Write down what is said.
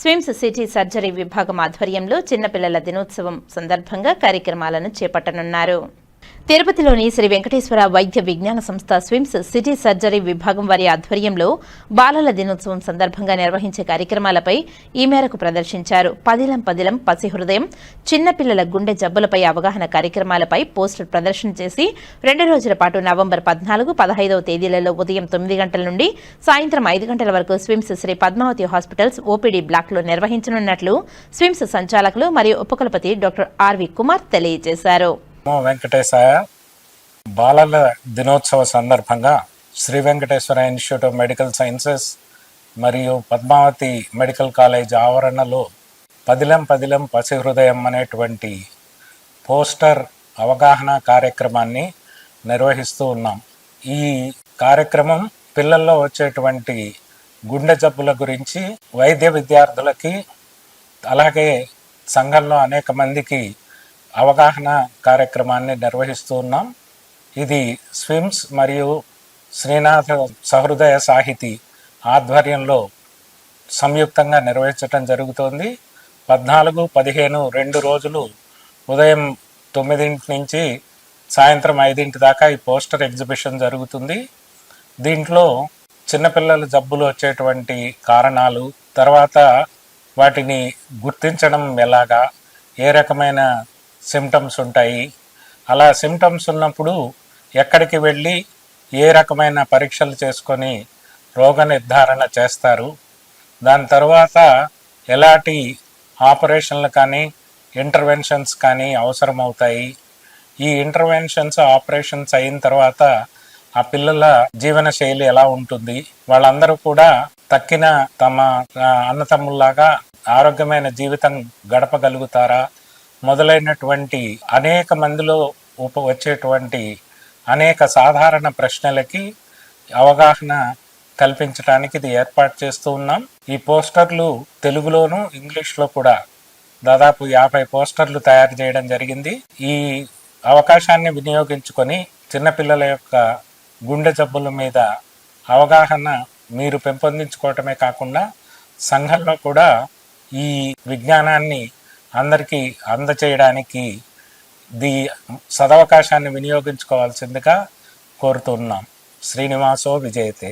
SVIMS city surgery విభాగం ఆధ్వర్యంలో చిన్నపిల్లల దినోత్సవం సందర్భంగా కార్యక్రమాలను చేపట్టనున్నారు. తిరుపతిలోని శ్రీ వెంకటేశ్వర వైద్య విజ్ఞాన సంస్థ స్విమ్స్ సిటీ సర్జరీ విభాగం వారి ఆధ్వర్యంలో బాలల దినోత్సవం సందర్భంగా నిర్వహించే కార్యక్రమాలపై ఈ మేరకు ప్రదర్శించారు. పదిలం పదిలం పసిహృదయం చిన్నపిల్లల గుండె జబ్బులపై అవగాహన కార్యక్రమాలపై పోస్టర్ ప్రదర్శన చేసి రెండు రోజుల పాటు నవంబర్ పద్నాలుగు పదహైదవ తేదీలలో ఉదయం తొమ్మిది గంటల నుండి సాయంత్రం ఐదు గంటల వరకు SVIMS Sri Padmavathi hospitals O P D బ్లాక్లో నిర్వహించనున్నట్లు స్విమ్స్ సంచాలకులు మరియు ఉపకులపతి డాక్టర్ ఆర్వి కుమార్ తెలియజేశారు. వెంకటేశాయ. బాలల దినోత్సవ సందర్భంగా Sri Venkateswara institute of medical sciences మరియు పద్మావతి మెడికల్ కాలేజ్ ఆవరణలో పదిలం పదిలం పసి హృదయం అనేటువంటి పోస్టర్ అవగాహన కార్యక్రమాన్ని నిర్వహిస్తూ ఉన్నాం. ఈ కార్యక్రమం పిల్లల్లో వచ్చేటువంటి గుండె జబ్బుల గురించి వైద్య విద్యార్థులకి అలాగే సంఘంలో అనేక మందికి అవగాహన కార్యక్రమాన్ని నిర్వహిస్తూ ఉన్నాం. ఇది స్విమ్స్ మరియు శ్రీనాథ సహృదయ సాహితీ ఆధ్వర్యంలో సంయుక్తంగా నిర్వహించటం జరుగుతోంది. పద్నాలుగు పదిహేను రెండు రోజులు ఉదయం తొమ్మిదింటి నుంచి సాయంత్రం ఐదింటి దాకా ఈ పోస్టర్ ఎగ్జిబిషన్ జరుగుతుంది. దీంట్లో చిన్నపిల్లల జబ్బులు వచ్చేటువంటి కారణాలు తర్వాత వాటిని గుర్తించడం ఎలాగా ఏ రకమైన సిమ్టమ్స్ ఉంటాయి. అలా సిమ్టమ్స్ ఉన్నప్పుడు ఎక్కడికి వెళ్ళి ఏ రకమైన పరీక్షలు చేసుకొని రోగ నిర్ధారణ చేస్తారు? దాని తర్వాత ఎలాంటి ఆపరేషన్లు కానీ ఇంటర్వెన్షన్స్ కానీ అవసరమవుతాయి? ఈ ఇంటర్వెన్షన్స్ ఆపరేషన్స్ అయిన తర్వాత ఆ పిల్లల జీవన శైలి ఎలా ఉంటుంది? వాళ్ళందరూ కూడా తక్కిన తమ అన్నతమ్ముల్లాగా ఆరోగ్యమైన జీవితం గడపగలుగుతారా? మొదలైనటువంటి అనేక మందిలో ఉప వచ్చేటువంటి అనేక సాధారణ ప్రశ్నలకి అవగాహన కల్పించడానికి ఇది ఏర్పాటు చేస్తూ ఉన్నాం. ఈ పోస్టర్లు తెలుగులోను ఇంగ్లీష్లో కూడా దాదాపు యాభై పోస్టర్లు తయారు చేయడం జరిగింది. ఈ అవకాశాన్ని వినియోగించుకొని చిన్నపిల్లల యొక్క గుండె జబ్బుల మీద అవగాహన మీరు పెంపొందించుకోవటమే కాకుండా సంఘంలో కూడా ఈ విజ్ఞానాన్ని అందరికీ అందచేయడానికి ది సదవకాశాన్ని వినియోగించుకోవాల్సిందిగా కోరుతున్నాం. శ్రీనివాసో విజయతే